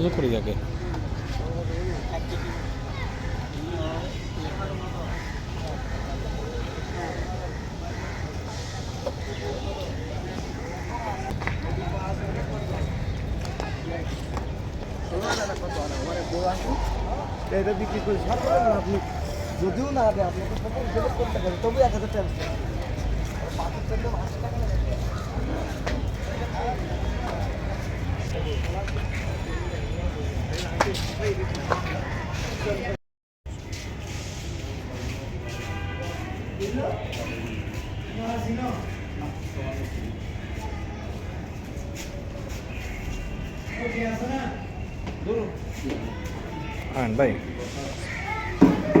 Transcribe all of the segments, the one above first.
অজু করি যাকে এটা বিক্রি করে আপনি? যদিও না আগে আপনাকে করতে পারেন তবু এক হাজার টাকা। হ্যাঁ ভাই Hey,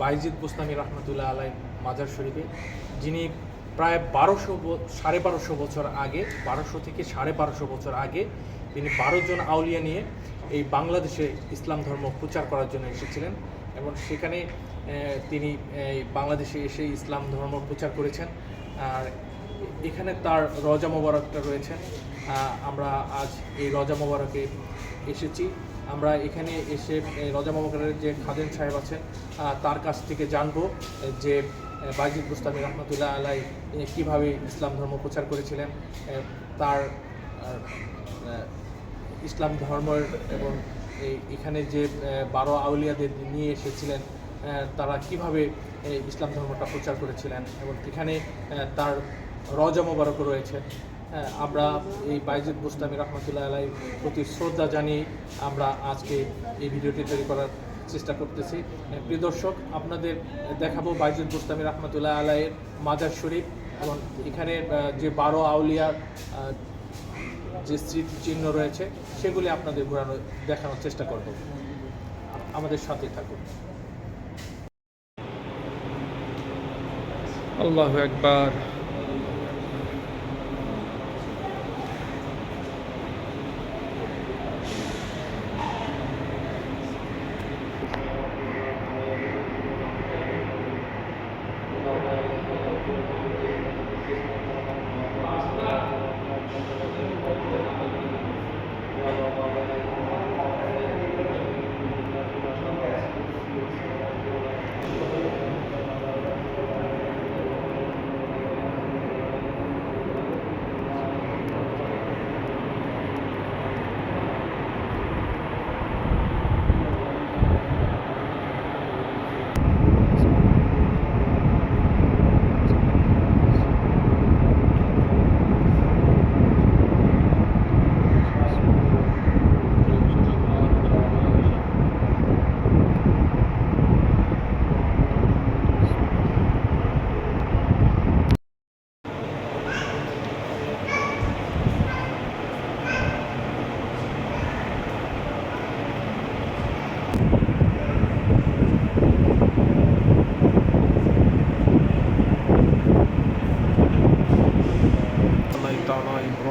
বাইজিদ বুস্তামি রহমতুল্লাহ আলাই মাজার শরীফে, যিনি প্রায় বারোশো সাড়ে বারোশো বছর আগে, বারোশো থেকে সাড়ে বারোশো বছর আগে তিনি বারো জন আউলিয়া নিয়ে এই বাংলাদেশে ইসলাম ধর্ম প্রচার করার জন্য এসেছিলেন এবং সেখানে তিনি বাংলাদেশে এসে ইসলাম ধর্ম প্রচার করেছেন। আর এখানে তার রজা মোবারকটা রয়েছেন আমরা আজ এই রজা মোবারকে এসেছি। আমরা এখানে এসে রজা মোবারকের যে খাদেন সাহেব আছেন তার কাছ থেকে জানব যে আহ, বাইজিদ বুস্তামি রহমতুল্লাহ আলাই কীভাবে ইসলাম ধর্ম প্রচার করেছিলেন তার ইসলাম ধর্মের এবং এখানে যে বারো আউলিয়াদের নিয়ে এসেছিলেন তারা কীভাবে ইসলাম ধর্মটা প্রচার করেছিলেন এবং এখানে তার রজা মোবারকও রয়েছে। আমরা এই বাইজিদ বুস্তামি রহমতুল্লাহ আলাই প্রতি শ্রদ্ধা জানিয়ে আমরা আজকে এই ভিডিওটি তৈরি করার চেষ্টা করতেছি। প্রিয় দর্শক, আপনাদের দেখাবো বাইজিদ বুস্তামি রহমতুল্লাহ আলাইয়ের মাজার শরীফ এবং এখানে যে বারো আউলিয়ার যে চিহ্ন রয়েছে, সেগুলি আপনাদের ঘোরানো, দেখানোর চেষ্টা করব। আমাদের সাথে থাকুন। আল্লাহ একবার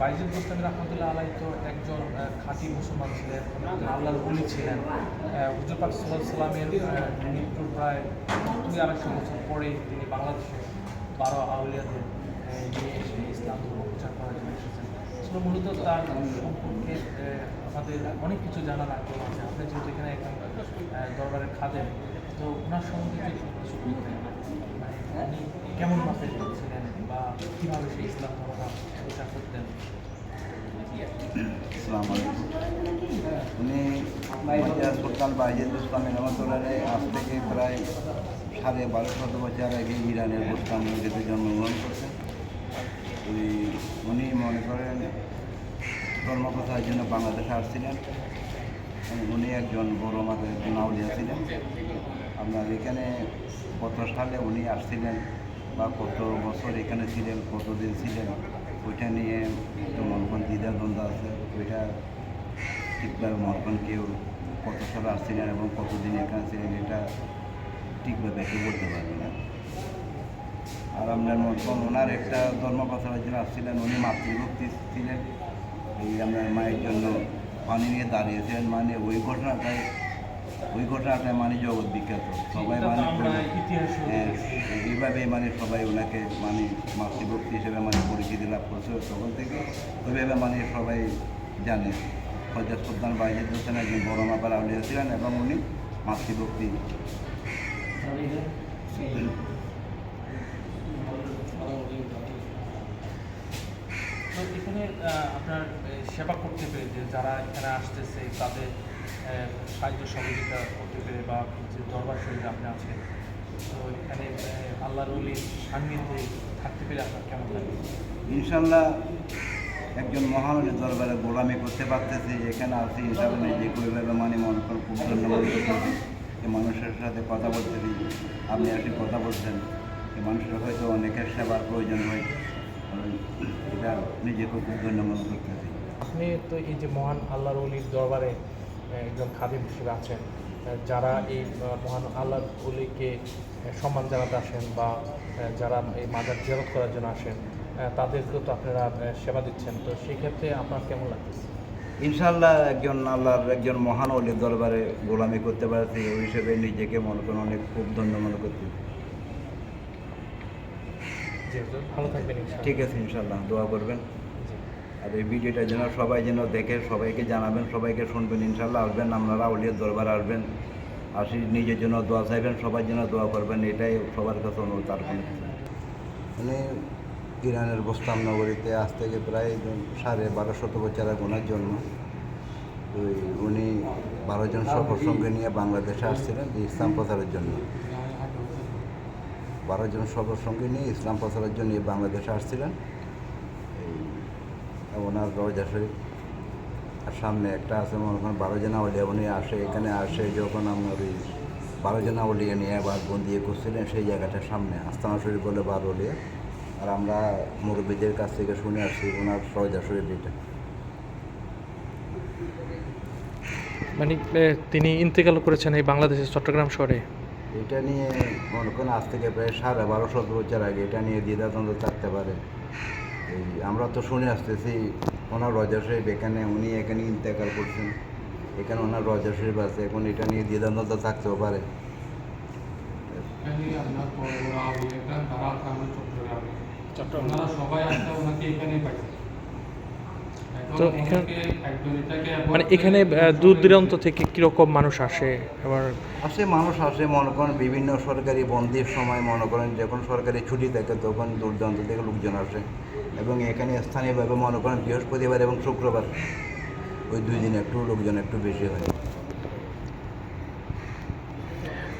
বাইজিদ গোস্তামি রহমতুল্লাহ আলাই তো একজন খাঁটি মুসলমান ছিলেন। আল্লাহর বলি ছিলেন। হুজুর পাক সাল্লামের মৃত্যুর প্রায় দুই আড়াইশো বছর পরে তিনি বাংলাদেশে বারো আউলিয়াদের নিয়ে এসে ইসলাম ধর্ম প্রচার করার জন্য এসেছেন। মূলত তার সম্পর্কে আমাদের অনেক কিছু জানার আগ্রহ আছে। আপনি যেহেতু এখানে আহ, দরবারের খাদেন তো ওনার সম্বন্ধে কিছু বলতেন মানে কেমন মাপের ছিলেন? ইসলাম ধর্ম প্রচার করতেন উনি সুলতান বাইজেদ ইসলামের রহমতুল্লাহ আজ থেকে প্রায় সাড়ে বারো শত বছর আগে ইরানের বুস্তান মসজিদে জন্মগ্রহণ করছেন উনি মনে করেন ধর্মকথার জন্য বাংলাদেশে আসছিলেন। উনি একজন বড় মাপের একজন আউলিয়া ছিলেন আপনার এখানে কত সালে উনি আসছিলেন। বা কত বছর এখানে ছিলেন, কতদিন ছিলেন, ওইটা নিয়ে একটু মনক্ষণ দ্বিধাদ্বন্দ্ব আছে। ওইটা ঠিকভাবে মনক্ষণ কেউ কত সালে আসছিলেন এবং কতদিন এখানে ছিলেন, এটা ঠিকভাবে কেউ বলতে পারবে না। আর আপনার মনক্ষণ ওনার একটা ধর্মকথার জন্য আসছিলেন, উনি মাতৃভক্তি ছিলেন। এই আপনার মায়ের জন্য পানি নিয়ে দাঁড়িয়েছিলেন মানে ওই ঘটনাটাই ওই ঘটনাটাই মানে জগৎ বিখ্যাত। সবাই মানে হ্যাঁ, এইভাবে মানে সবাই ওনাকে মানে মাতৃভক্তি হিসেবে মানে পরিচিতি লাভ করছে তখন থেকে। ওইভাবে মানে সবাই জানে। হজরত সুলতান বাইজিদ হোসেন একজন বড় মাপার আউলিয়া ছিলেন এবং উনি মাতৃভক্তি। এখানে আপনার সেবা করতে পেরে যে যারা এখানে আসতেছে তাদের সাহায্য সহযোগিতা করতে পেরে বা যে দরবার শরীরে আপনি আছেন তো এখানে আল্লাহর অলির সান্নিধ্যে থাকতে পেরে আপনার কেমন লাগে? ইনশাল্লাহ একজন মহানবীর দরবারে গোলামি করতে পারতেছি এখানে আছি ইনশাল্লাহ নিজেকে ওইভাবে মানে মনে করেন খুব ধন্যবাদ যে মানুষের সাথে কথা বলতেছি আপনি আসি কথা বলছেন এই মানুষের হয়তো অনেকের সেবার প্রয়োজন হয় এটা নিজেকে খুব ধন্যবাদ করতেছি। আপনি তো এই যে মহান আল্লাহর অলির দরবারে একজন খাদিম হিসেবে আছেন যারা এই মহান আল্লাহর অলিকে সম্মান জানাতে আসেন বা যারা এই মাজার জিয়ারত করার জন্য আসেন তাদেরকেও তো আপনারা সেবা দিচ্ছেন। তো সেক্ষেত্রে আপনার কেমন লাগতেছে? ইনশাল্লাহ একজন আল্লাহর একজন মহান অলির দরবারে গোলামি করতে পারছি ওই হিসেবে নিজেকে মনে করেন অনেক খুব ধন্য মনে থাকবেন ঠিক আছে ইনশাল্লাহ দোয়া করবেন। আর এই ভিডিওটা যেন সবাই যেন দেখে, সবাইকে জানাবেন, সবাইকে শুনবেন ইনশাল্লাহ আসবেন, আপনারা আউলিয়ার দরবার আসবেন, আসি নিজের জন্য দোয়া চাইবেন, সবার জন্য দোয়া করবেন, এটাই সবার কাছে অনুরোধ আর কোনো কিছু না। উনি ইরানের বোস্তাম নগরীতে আজ থেকে প্রায় সাড়ে বারো শত বছর গোনার জন্য উনি বারো জন সফর সঙ্গে নিয়ে বাংলাদেশে আসছিলেন ইসলাম প্রচারের জন্য। বারো জন সফর সঙ্গে নিয়ে ইসলাম প্রচারের জন্য বাংলাদেশে আসছিলেন। ওনার রওজা শরীফ আর সামনে একটা আছে মনে করেন বারো জন উনি আসে এখানে আসে যখন আপনার ওই বারো জন নিয়ে আবার বন্দি করছিলেন সেই জায়গাটার সামনে আস্তানা শরীফ বলে বারো আউলিয়া আর আমরা মুরব্বীদের কাছ থেকে শুনে আসছি ওনার রওজা শরীফ এটা। মানে তিনি ইন্তেকাল করেছেন এই বাংলাদেশের চট্টগ্রাম শহরে? এটা নিয়ে মনে করেন আজ থেকে প্রায় সাড়ে বারো শত বছর আগে এটা নিয়ে দ্বিধাদ্বন্দ্ব থাকতে পারে। এই আমরা তো শুনে আসতেছি ওনার রজা শরীফ এখানে উনি এখানে ইন্তেকাল করছেন। এখানে ওনার রজা শরীফ আছে এখন এটা নিয়ে দ্বিধাদ্বন্দ্ব থাকতেও পারে। চট্টগ্রামে। সবাই আসলে ওনাকে তো এখানে- মানে এখানে দূর দূরান্ত থেকে কীরকম মানুষ আসে? আবার আসে মানুষ আসে মনে করেন বিভিন্ন সরকারি বন্দির সময় মনে করেন যখন সরকারি ছুটি থাকে তখন দূর দূরান্ত থেকে লোকজন আসে। এবং এখানে স্থানীয়ভাবে মনে করেন বৃহস্পতিবার এবং শুক্রবার। ওই দুই দিন একটু লোকজন একটু বেশি হয়।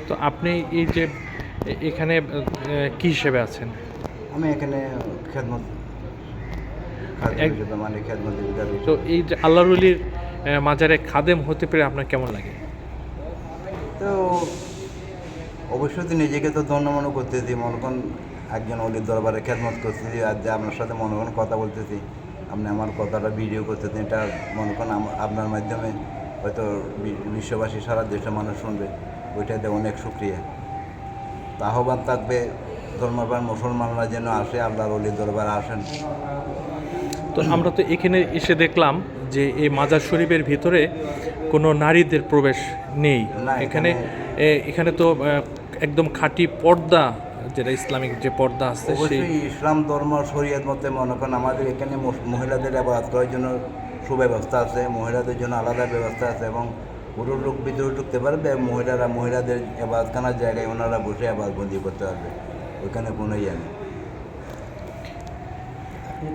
তো আপনি এই যে এখানে কি হিসেবে আছেন? আমি এখানে খেদমত মানে খেদমত তো এই যে আল্লাহরুলির মাজারে খাদেম হতে পেরে আপনার কেমন লাগে? তো অবশ্যই নিজেকে তো ধন্য মনে করতেছি। মনে করেন একজন অলির দরবারে খেদমত করতেছি আর যে আপনার সাথে মনে করেন কথা বলতেছি আপনি আমার কথাটা ভিডিও করতেছেন এটা মনে করেন আপনার মাধ্যমে হয়তো বিশ্ববাসী সারা দেশের মানুষ শুনবে ওইটাতে অনেক সুক্রিয়া। তা আহ্বান থাকবে ধর্মপ্রাণ মুসলমানরা যেন আসে আল্লাহর অলির দরবারে আসেন। তো আমরা তো এখানে এসে দেখলাম যে এই মাজার শরীফের ভিতরে কোনো নারীদের প্রবেশ নেই। না, এখানে এখানে তো একদম খাঁটি পর্দা যেটা ইসলামিক যে পর্দা আছে সেই ইসলাম ধর্ম শরীয়ত মতে মনে করেন আমাদের এখানে মহিলাদের আবাদ করার জন্য সুব্যবস্থা আছে মহিলাদের জন্য আলাদা ব্যবস্থা আছে এবং পুরুষ লোক ভিতরে ঢুকতে পারবে মহিলারা মহিলাদের আবাদখানার জায়গায় ওনারা বসে আবাদ বন্দি করতে পারবে ওইখানে কোনো ইয়ে নেই।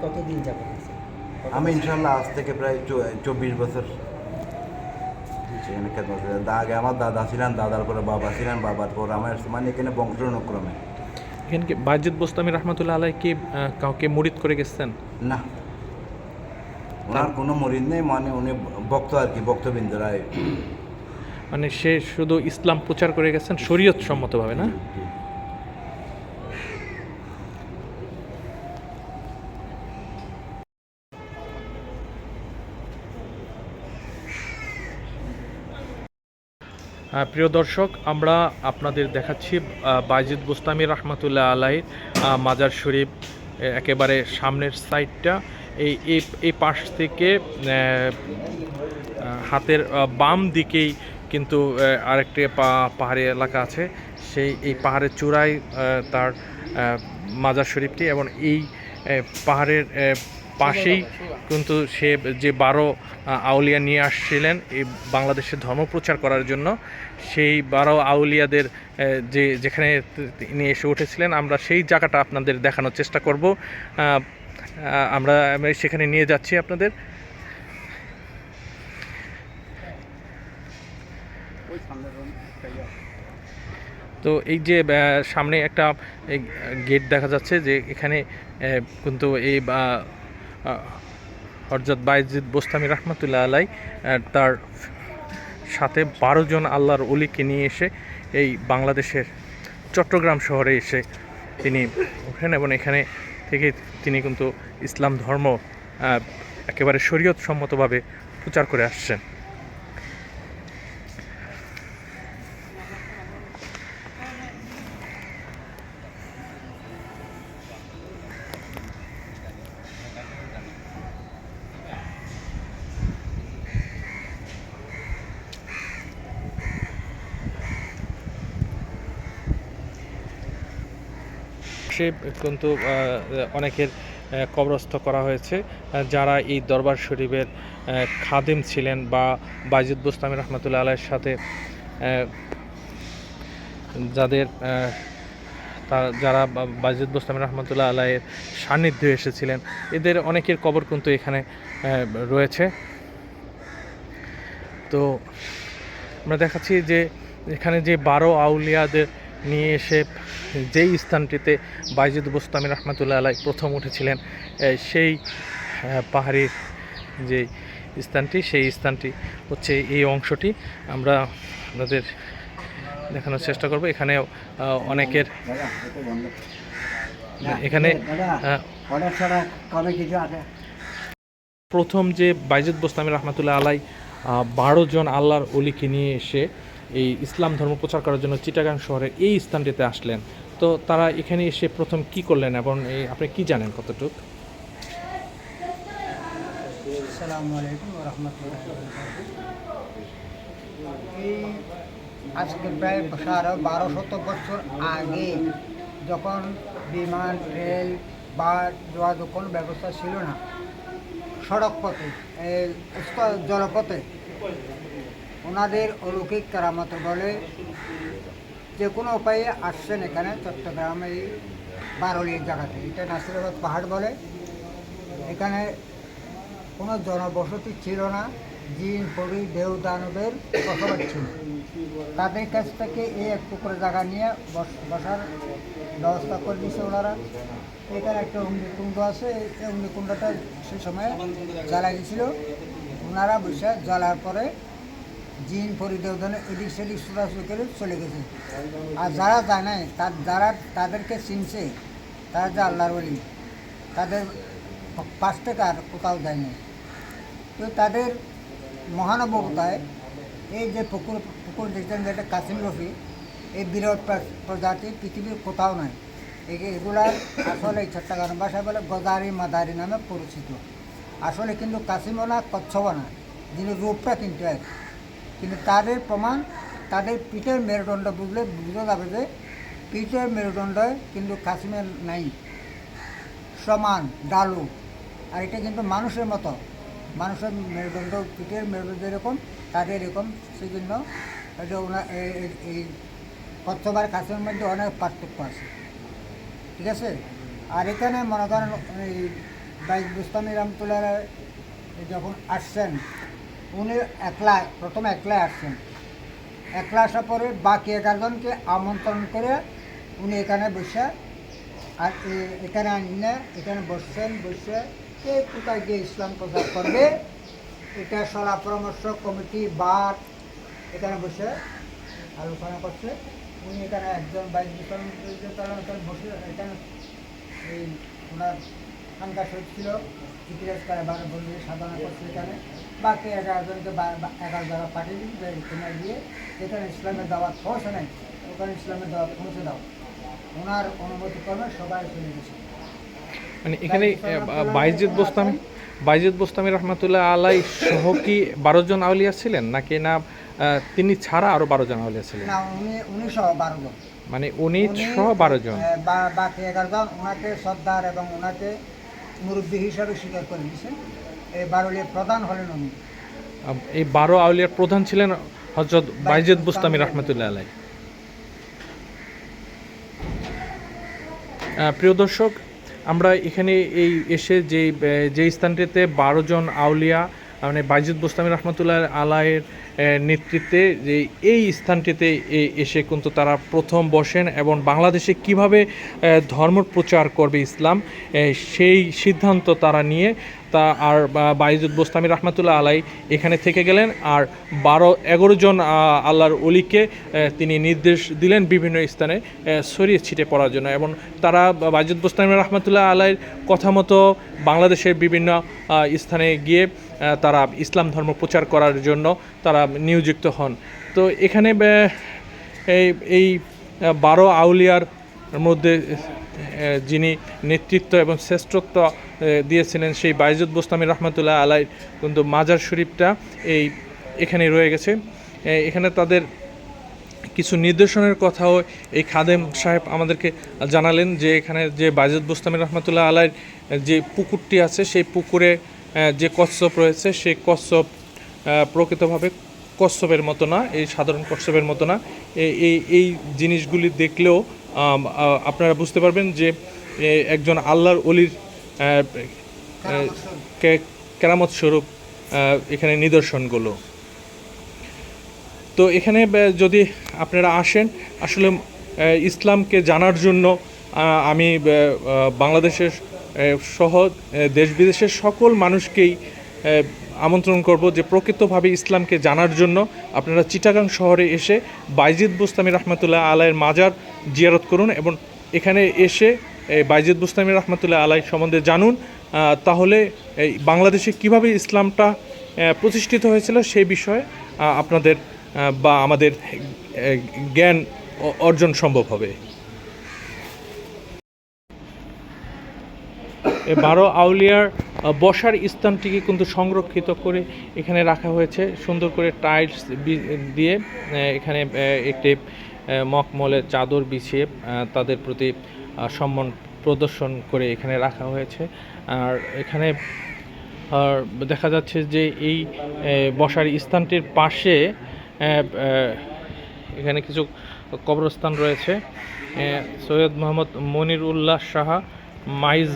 কতদিন যাবেন আমি ইনশাল্লাহ আজ থেকে প্রায় চো- চব্বিশ বছর করি। আগে আমার দাদা ছিলেন দাদার পরে বাবা ছিলেন বাবার পর আমার মানে এখানে বংশ অনুক্রমে এখানে কি বাজিদ বোস্তামি রহমতুল্লাহ আলাই কি কাউকে মুরিদ করে গেছেন? না। ওনার কোনো মরিদ নেই মানে উনি বক্ত আর কি ভক্তবৃন্দরা মানে সে শুধু ইসলাম প্রচার করে গেছেন শরীয়ত সম্মতভাবে না? প্রিয় দর্শক, আমরা আপনাদের দেখাচ্ছি বাইজিদ বুস্তামি রহমতুল্লাহ আলাইর মাজার শরীফ একেবারে সামনের সাইডটা। এই এই পাশ থেকে হাতের বাম দিকেই কিন্তু আরেকটি পাহাড়ি এলাকা আছে। সেই, এই পাহাড়ের চূড়ায় তার মাজার শরীফটি এবং এই পাহাড়ের পাশেই কিন্তু সে যে বারো আউলিয়া নিয়ে আসছিলেন এই বাংলাদেশে ধর্ম প্রচার করার জন্য সেই বারো আউলিয়াদের যে যেখানে তিনি এসে উঠেছিলেন আমরা সেই জায়গাটা আপনাদের দেখানোর চেষ্টা করব। আমরা সেখানে নিয়ে যাচ্ছি আপনাদের। তো এই যে সামনে একটা গেট দেখা যাচ্ছে যে এখানে কিন্তু এই হরজত বাইজিদ বোস্তামি রহমতুল্লাহ আলাই তার সাথে বারো জন আল্লাহর অলিকে নিয়ে এসে এই বাংলাদেশের চট্টগ্রাম শহরে এসে তিনি ওঠেন এবং এখানে থেকে তিনি কিন্তু ইসলাম ধর্ম একেবারে শরীয়ত সম্মতভাবে প্রচার করে আসছেন। সে কিন্তু অনেকের কবরস্থ করা হয়েছে। যারা এই দরবার শরীফের খাদেম ছিলেন বা বাইজুদ বুস্তামি রহমতুল্লাহ আলাইয়ের সাথে যাদের যারা বা- বাইজুদ বুস্তামি রহমতুল্লাহ আলাইয়ের সান্নিধ্যে এসেছিলেন, এদের অনেকের কবর কিন্তু এখানে রয়েছে। তো আমরা দেখাচ্ছি যে এখানে যে বারো আউলিয়াদের নিয়ে এসে যেই স্থানটিতে বাইজুদ বুস্তামি রহমতুল্লাহ আলাই প্রথম উঠেছিলেন সেই পাহাড়ির যে স্থানটি সেই স্থানটি হচ্ছে এই অংশটি। আমরা আপনাদের দেখানোর চেষ্টা করব। এখানেও আহ, অনেকের এখানে প্রথম যে বাইজুদ বোস্তামি রহমতুল্লাহ আলাই বারো জন আল্লাহর অলিকে নিয়ে এসে এই ইসলাম ধর্ম প্রচার করার জন্য চিটাগাং শহরের এই স্থানটিতে আসলেন। তো তারা এখানে এসে প্রথম কি করলেন এবং এই আপনি কি জানেন কতটুকু? আজকে প্রায় সাড়ে বারো শত বছর আগে যখন বিমান, রেল বা যোগাযোগ কোনো ব্যবস্থা ছিল না সড়কপথে জলপথে ওনাদের অলৌকিক কারামত বলে যে কোনো উপায়ে আসছেন এখানে চট্টগ্রামে এই বারলির জায়গাতে। এটা নাসিরাবাদ পাহাড় বলে। এখানে কোনো জনবসতি ছিল না। জিন, পরি, দেউ, দানবের বসবাস ছিল। তাদের কাছ থেকে এই এক টুকরো জায়গা নিয়ে বস- বসার ব্যবস্থা করে দিয়েছে ওনারা। এখানে একটা অগ্নিকুণ্ড আছে। এই অগ্নিকুণ্ডটা সে সময় জ্বালাই দিয়েছিল ওনারা বসে জ্বালার পরে জিন দানব এদিক সেদিক ছোটাছুটি করে চলে গেছে। আর যারা জানে, তার যারা তাদেরকে চিনছে, তারা যে আল্লাহর বলি তাদের পাশ থেকে আর কোথাও যায়নি তো তাদের মহানুভবতায় এই যে পুকুর পুকুর দেখছেন যেটা কাসিম রফি, এই বিরল প্রজাতি পৃথিবীর কোথাও নাই। এগে- এগুলার আসলে চট্টগ্রাম ভাষায় বলে গদারি মাদারি নামে পরিচিত। আসলে কিন্তু কাসিমও না, কচ্ছপও না। যিনি রূপটা কিন্তু এক। কিন্তু তাদের প্রমাণ, তাদের পিঠের মেরুদণ্ড বুঝলে বুঝতে যাবে যে পিঠের মেরুদণ্ড কিন্তু কাশ্মীর নাই। সমান, ডালু। আর এটা কিন্তু মানুষের মতো। মানুষের মেরুদণ্ড, পিঠের মেরুদণ্ড যেরকম, তাদের এরকম। সেই জন্য এটা ওনার এই- কচ্ছবার কাছের মধ্যে অনেক পার্থক্য আছে। ঠিক আছে? আর এখানে মনে করেন এই বাইক বুস্তানি রহমতুল্লাহ রায় যখন আসছেন উনি একলা, প্রথমে একলাই আসছেন। একলা আসার পরে বাকি এগারোজনকে আমন্ত্রণ করে উনি এখানে বসে, আর এখানে আনিনে এখানে বসছেন, বসে কে কোথায় গিয়ে ইসলাম প্রচার করবে, এটা সলা পরামর্শ কমিটি বার এখানে বসে আলোচনা করছে। উনি এখানে একজন বাইক এখানে বসে, এখানে এই ওনার খানকা শহীদ ছিল, ইতিহাস করে বারো বন্ধু সাধনা করছে এখানে। বাকি এগারোজনকে বা- বা- এগারো জায়গা পাঠিয়ে দিন এখানে গিয়ে যেখানে ইসলামের দাওয়াত পৌঁছে নেই ওখানে ইসলামের দাওয়াত পৌঁছে দাও। ওনার অনুমতি ক্রমে সবাই চলে গেছে। মানে এখানে বাইজিদ বোস্তামি বাইজিদ বোস্তামি রহমতুল্লাহ আলাই সহ কি বারো জন আউলিয়া ছিলেন? নাকি না তিনি ছাড়া আরও বারো জন আউলিয়া ছিলেন? না উনি উনি সহ বারো জন। মানে উনি সহ বারো জন? বাকি এগারো জন ওনাকে সর্দার এবং ওনাকে মুরব্বী হিসাবে স্বীকার করে দিয়েছেন এই বারুলির প্রধান হলেন উনি। এই বারো আউলিয়ার প্রধান ছিলেন হজরত বাইজেদ বুস্তামি রহমতুল্লাহ আলাই প্রিয় দর্শক আমরা এখানে এই এসে যে যে স্থানটিতে বারো জন আউলিয়া মানে বাইজুদ বুস্তামি রহমতুল্লাহ আলায়ের নেতৃত্বে যে এই স্থানটিতে এসে কিন্তু তারা প্রথম বসেন এবং বাংলাদেশে কীভাবে ধর্ম প্রচার করবে ইসলাম সেই সিদ্ধান্ত তারা নিয়ে তা আর বাইজুদ বোস্তামি রহমাতুল্লাহ আলাই এখানে থেকে গেলেন আর বারো, এগারো জন আল্লাহর অলিকে তিনি নির্দেশ দিলেন বিভিন্ন স্থানে ছড়িয়ে ছিটে পড়ার জন্য এবং তারা বাইজুদ বোস্তামি রহমাতুল্লাহ আলাইয়ের কথা মতো বাংলাদেশের বিভিন্ন স্থানে গিয়ে তারা ইসলাম ধর্ম প্রচার করার জন্য তারা নিয়োজিত হন। তো এখানে এই এই বারো আউলিয়ার মধ্যে যিনি নেতৃত্ব এবং শ্রেষ্ঠত্ব দিয়েছিলেন সেই বাইজুদ বোস্তামি রহমতুল্লাহ আলাই কিন্তু মাজার শরীফটা এই এখানে রয়ে গেছে। এখানে তাদের কিছু নির্দেশনের কথাও এই খাদেম সাহেব আমাদেরকে জানালেন যে এখানে যে বাইজুদ বোস্তামি রহমতুল্লাহ আলাইয়ের যে পুকুরটি আছে, সেই পুকুরে যে কচ্ছপ রয়েছে, সেই কচ্ছপ প্রকৃতভাবে কচ্ছপের মতো না, এই সাধারণ কচ্ছপের মতো না। এই- এই জিনিসগুলি দেখলেও আপনারা বুঝতে পারবেন যে একজন আল্লাহর অলির কেরামত স্বরূপ এখানে নিদর্শনগুলো। তো এখানে যদি আপনারা আসেন, আসলে ইসলামকে জানার জন্য আমি বাংলাদেশের সহ দেশ বিদেশের সকল মানুষকেই আমন্ত্রণ করব যে প্রকৃতভাবে ইসলামকে জানার জন্য আপনারা চিটাগাং শহরে এসে বাইজিদ বুস্তামি রহমতুল্লাহ আলাইয়ের মাজার জিয়ারত করুন এবং এখানে এসে বাইজিদ বুস্তামি রহমতুল্লাহ আলাই সম্বন্ধে জানুন তাহলে এই বাংলাদেশে কীভাবে ইসলামটা প্রতিষ্ঠিত হয়েছিল সেই বিষয়ে আপনাদের বা আমাদের জ্ঞান অর্জন সম্ভব হবে। বারো আউলিয়ার বসার স্থানটিকে কিন্তু সংরক্ষিত করে এখানে রাখা হয়েছে। সুন্দর করে টাইলস দিয়ে এখানে একটি মখমলের চাদর বিছিয়ে তাদের প্রতি সম্মান প্রদর্শন করে এখানে রাখা হয়েছে। আর এখানে, আর দেখা যাচ্ছে যে এই বসার স্থানটির পাশে এখানে কিছু কবরস্থান রয়েছে। সৈয়দ মোহাম্মদ মনির উল্লাহ সাহা মাইজ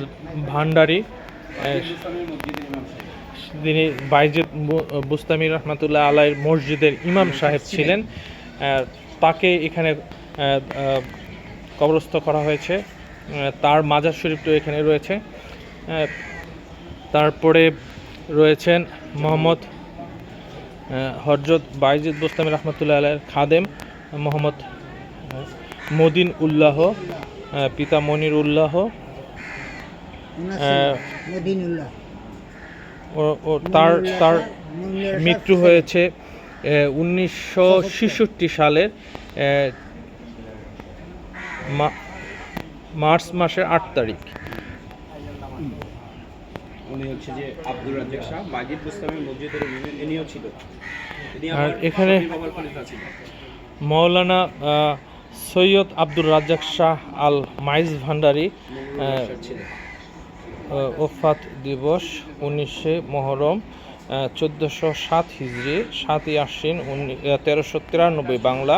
ভান্ডারি তিনি বাইজেদ বুস্তামি রহমাতুল্লাহ আলাইয়ের মসজিদের ইমাম সাহেব ছিলেন তাকে এখানে কবরস্থ করা হয়েছে তার মাজার শরীফটাও এখানে রয়েছে তারপরে রয়েছেন মোহাম্মদ আহ, হজরত বাইজিদ বোস্তামি রহমতুল্লাহ আলাইয়ের খাদেম মোহাম্মদ মদিন উল্লাহ পিতা মনির উল্লাহ আহ, মদিনুল্লাহ ও- ও তার তার মৃত্যু হয়েছে উনিশশো ছেষট্টি সালের মার্চ মাসের আট তারিখ। উনি হচ্ছে যে আব্দুর রাজ্জাক শাহ মাজিদ বুস্তামি মসজিদের ইনিও ছিল। আর এখানে- মৌলানা সৈয়দ আব্দুর রাজ্জাক শাহ আল মাইজ ভান্ডারি ওফাত দিবস উনিশে মহরম চোদ্দোশো সাত হিজড়ি সাতই আশ্বিন তেরোশো তিরানব্বই বাংলা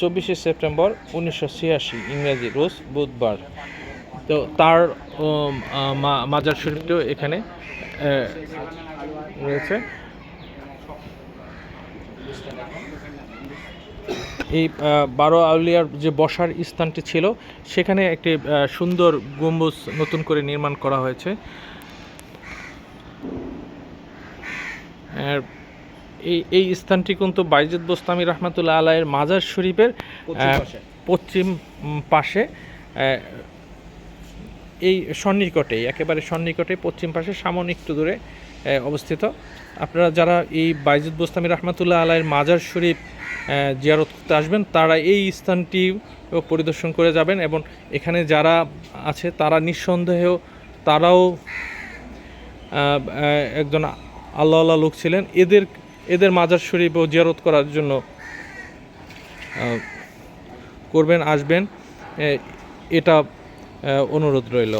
চব্বিশে সেপ্টেম্বর উনিশশো ছিয়াশি ইংরেজি রোজ বুধবার। তো তার মাজার শরীফটিও এখানে রয়েছে। এই বারো আউলিয়ার যে বসার স্থানটি ছিল সেখানে একটি সুন্দর গম্বুজ নতুন করে নির্মাণ করা হয়েছে এই এই স্থানটি কিন্তু বাইজুদ বোস্তামি রহমাতুল্লাহ আলাইয়ের মাজার শরীফের পশ্চিম পাশে। এই সন্নিকটে একেবারে সন্নিকটে পশ্চিম পাশে সামনে একটু দূরে অবস্থিত। আপনারা যারা এই বাইজুদ বোস্তামি রহমাতুল্লাহ আলাইয়ের মাজার শরীফ জিয়ারত করতে আসবেন, তারা এই স্থানটি পরিদর্শন করে যাবেন এবং এখানে যারা আছে, তারা নিঃসন্দেহেও তারাও একজন আল্লাহ আল্লাহ লোক ছিলেন। এদের এদের মাজার শরীফ ও জিয়ারত করার জন্য করবেন, আসবেন। এটা অনুরোধ রইল।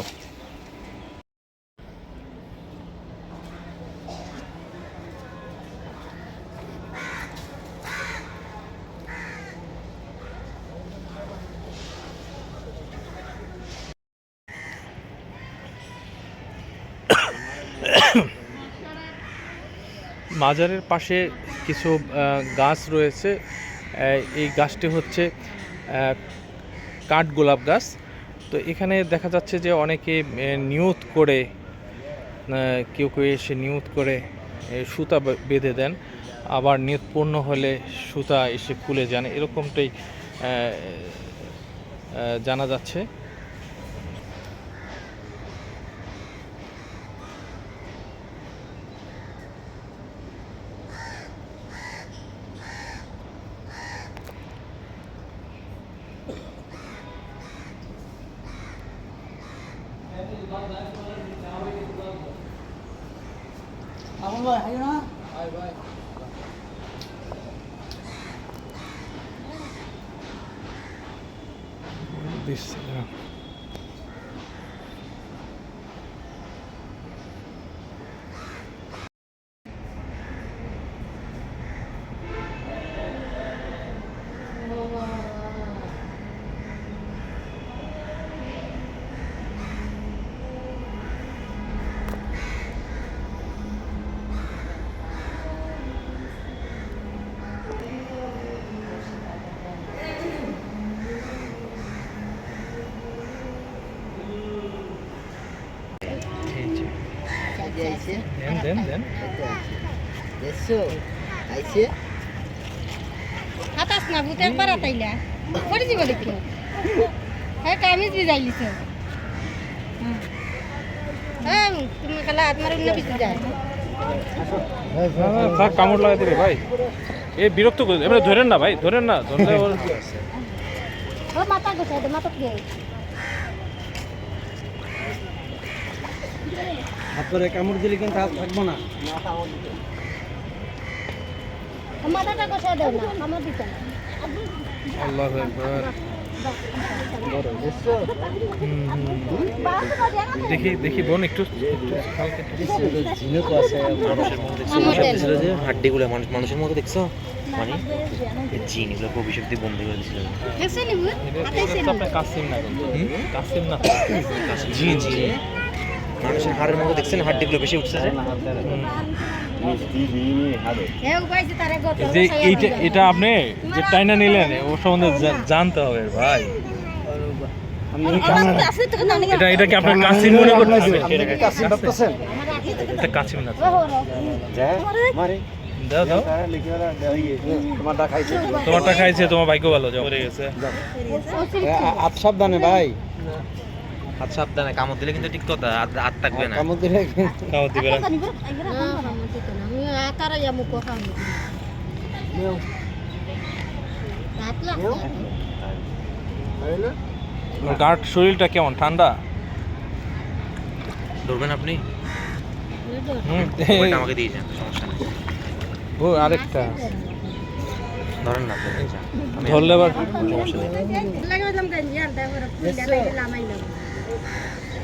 মাজারের পাশে কিছু গাছ রয়েছে। এই গাছটি হচ্ছে কাঠ গোলাপ গাছ। তো এখানে দেখা যাচ্ছে যে অনেকে নিয়ত করে কেউ কেউ এসে নিয়ত করে সুতা বেঁধে দেন। আবার নিয়ত পূর্ণ হলে সুতা এসে খুলে যান। এরকমটাই আহ, আহ, জানা যাচ্ছে বিসমিল্লাহ। এই যে। দেন দেন দেন হাতাস না ভূত একবার আতাইলা পরে দিব দেখো হ্যাঁ কামিজ বি যাইলিছ হ্যাঁ তুমি কালা আত্মার উন্নতি যায় না, না, কামড় লাগাই দিবে ভাই। এ বিরক্ত করে এবারে ধরেন না ভাই ধরেন না ধরলে ওর ও মাথা গোছাই মাথা দিয়ে হাতরে কামড় দিলে কিন্তু হাত থাকব না। মাথাটা গোছাই দাও না আমার দিতে না। আল্লাহ একবার দেখি দেখি বোন একটু একটু যে হাড্ডিগুলো মানুষ মানুষের মতো দেখছ? মানে এই জিনগুলো অভিশাপ দিয়ে বন্ধ করে দিছিল কাসিম না। কাসিম না। জি জি। মানুষের হাড়ের মতো দেখছেন হাড্ডিগুলো বেশি উঠছে যে এইটা এটা আপনি যে টাইনা নিলেন ও সম্বন্ধে জানতে হবে ভাই। এটা এটা কি আপনার কাসিম মনে করতেছে? এটা কাসিম না দাও দাও। তোমারটা খাইছে তোমারটা খাইছে তোমার ভাগ্য ভালো যাও। গেছে। আপ সাবধানে ভাই। হাত সাবধানে কামড় দিলে কিন্তু ঠিক কথা হাত হাত থাকবে না কামড় দিলে কামড় দিবে না আমি আতারা গার্ড শরীরটা কেমন ঠান্ডা ধরবেন আপনি আমাকে দিয়ে যান সমস্যা নেই ও আরেকটা ধরেন না ধরলে আবার সমস্যা নেই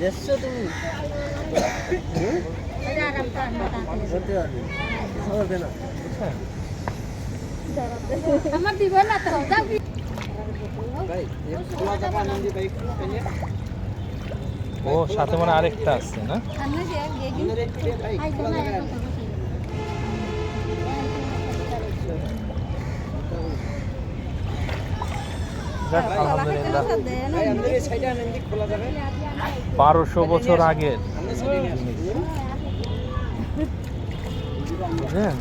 দেখছ তুমি? হবে না আমার দিব না তো ভাই ও সাথে মানে আরেকটা আছে না? যাক, আলহামদুলিল্লাহ। যাবে। বারোশো বছর আগের। বুঝলেন।